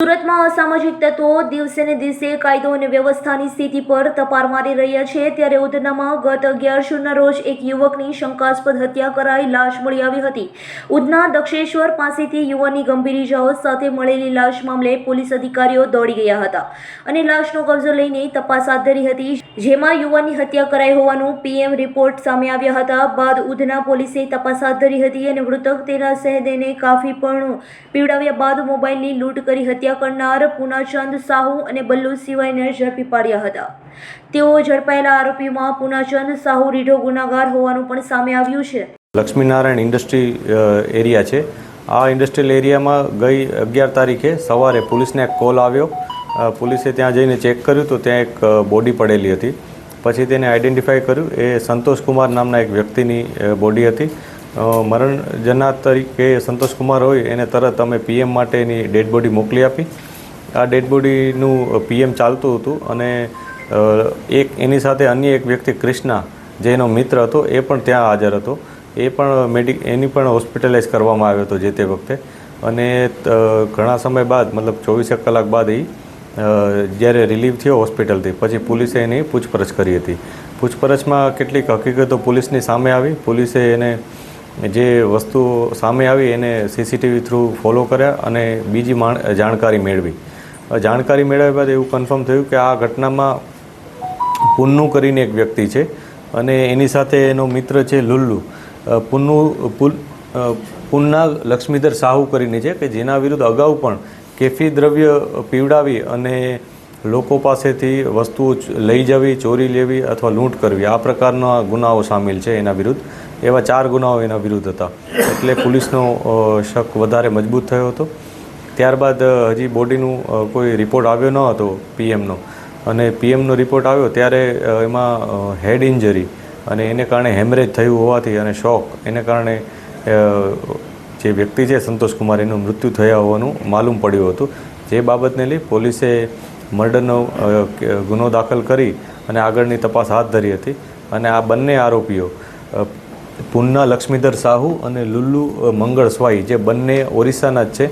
સુરતમાં અસામાજિક તત્વો દિવસે ને દિવસે કાયદો અને વ્યવસ્થાની સ્થિતિ પર તપાર મારી રહ્યા છે. ત્યારે ઉધનામાં ગત અગિયાર જૂનના રોજ એક યુવકની શંકાસ્પદ હત્યા કરાઈ લાશ મળી આવી હતી. ઉધના દક્ષેશ્વર પાસેથી યુવાનની ગંભીર ઇજાઓ સાથે મળેલી લાશ મામલે પોલીસ અધિકારીઓ દોડી ગયા હતા અને લાશનો કબજો લઈને તપાસ હાથ ધરી હતી. જેમાં યુવાનની હત્યા કરાઈ હોવાનું પીએમ રિપોર્ટ સામે આવ્યા હતા. બાદ ઉધના પોલીસે તપાસ હાથ ધરી હતી અને મૃતક તેના સહેદેને કાફી પણ પીવડાવ્યા બાદ મોબાઈલની લૂંટ કરી હત્યા કરનાર પૂનાચંદ સાહુ અને બલ્લુ સિવાયને ઝડપી પાડ્યા હતા. તેઓ ઝડપાયેલા આરોપીમાં પૂનાચંદ સાહુ રીઢો ગુનાગાર હોવાનું પણ સામે આવ્યું છે. લક્ષ્મીનારાયણ ઇન્ડસ્ટ્રી એરિયા છે. આ ઇન્ડસ્ટ્રીયલ એરિયામાં ગઈ અગિયાર તારીખે સવારે પોલીસને એક કોલ આવ્યો. પોલીસે ત્યાં જઈને ચેક કર્યું તો ત્યાં એક બોડી પડેલી હતી. પછી તેને આઈડેન્ટિફાય કર્યું. એ સંતોષ કુમાર નામના એક વ્યક્તિની બોડી હતી. મરણ જનાર તરીકે સંતોષકુમાર હોય, એને તરત અમે પીએમ માટેની ડેડ બોડી મોકલી આપી. આ ડેડ બોડીનું પીએમ ચાલતું હતું અને એક એની સાથે અન્ય એક વ્યક્તિ ક્રિષ્ના, જે એનો મિત્ર હતો, એ પણ ત્યાં હાજર હતો. એ પણ મેડિક એની પણ હોસ્પિટલાઇઝ કરવામાં આવ્યો હતો જે તે વખતે. અને ઘણા સમય બાદ, મતલબ ચોવીસેક કલાક બાદ એ જ્યારે રિલીવ થયો હોસ્પિટલથી, પછી પોલીસે એની પૂછપરછ કરી હતી. પૂછપરછમાં કેટલીક હકીકતો પોલીસની સામે આવી. પોલીસે એને જે વસ્તુ સામે આવી એને સીસીટીવી થ્રુ ફોલો કર્યા અને બીજી માણ, જાણકારી મેળવી. જાણકારી મેળવ્યા બાદ એવું કન્ફર્મ થયું કે આ ઘટનામાં પુન્નુ કરીને એક વ્યક્તિ છે અને એની સાથે એનો મિત્ર છે લુલ્લુ. પુન્નુ પુન્ના લક્ષ્મીધર સાહુ કરીને છે કે જેના વિરુદ્ધ અગાઉ પણ કેફી દ્રવ્ય પીવડાવી અને લોકો પાસેથી વસ્તુઓ લઈ જવી, ચોરી લેવી અથવા લૂંટ કરવી, આ પ્રકારના ગુનાઓ સામેલ છે એના વિરુદ્ધ. એવા ચાર ગુનાઓ એના વિરુદ્ધ હતા. એટલે પોલીસનો શક વધારે મજબૂત થયો હતો. ત્યારબાદ હજી બોડીનું કોઈ રિપોર્ટ આવ્યો ન હતો પીએમનો. અને પીએમનો રિપોર્ટ આવ્યો ત્યારે એમાં હેડ ઇન્જરી અને એને કારણે હેમરેજ થયું હોવાથી અને શોક. એને કારણે જે વ્યક્તિ છે સંતોષ એનું મૃત્યુ થયા હોવાનું માલુમ પડ્યું હતું. જે બાબતને લઈ પોલીસે મર્ડરનો ગુનો દાખલ કરી અને આગળની તપાસ હાથ ધરી હતી. અને આ બંને આરોપીઓ પુન્ના લક્ષ્મીધર સાહુ અને લુલ્લુ મંગળ સ્વાઈ જે બંને ઓરિસ્સાના જ છે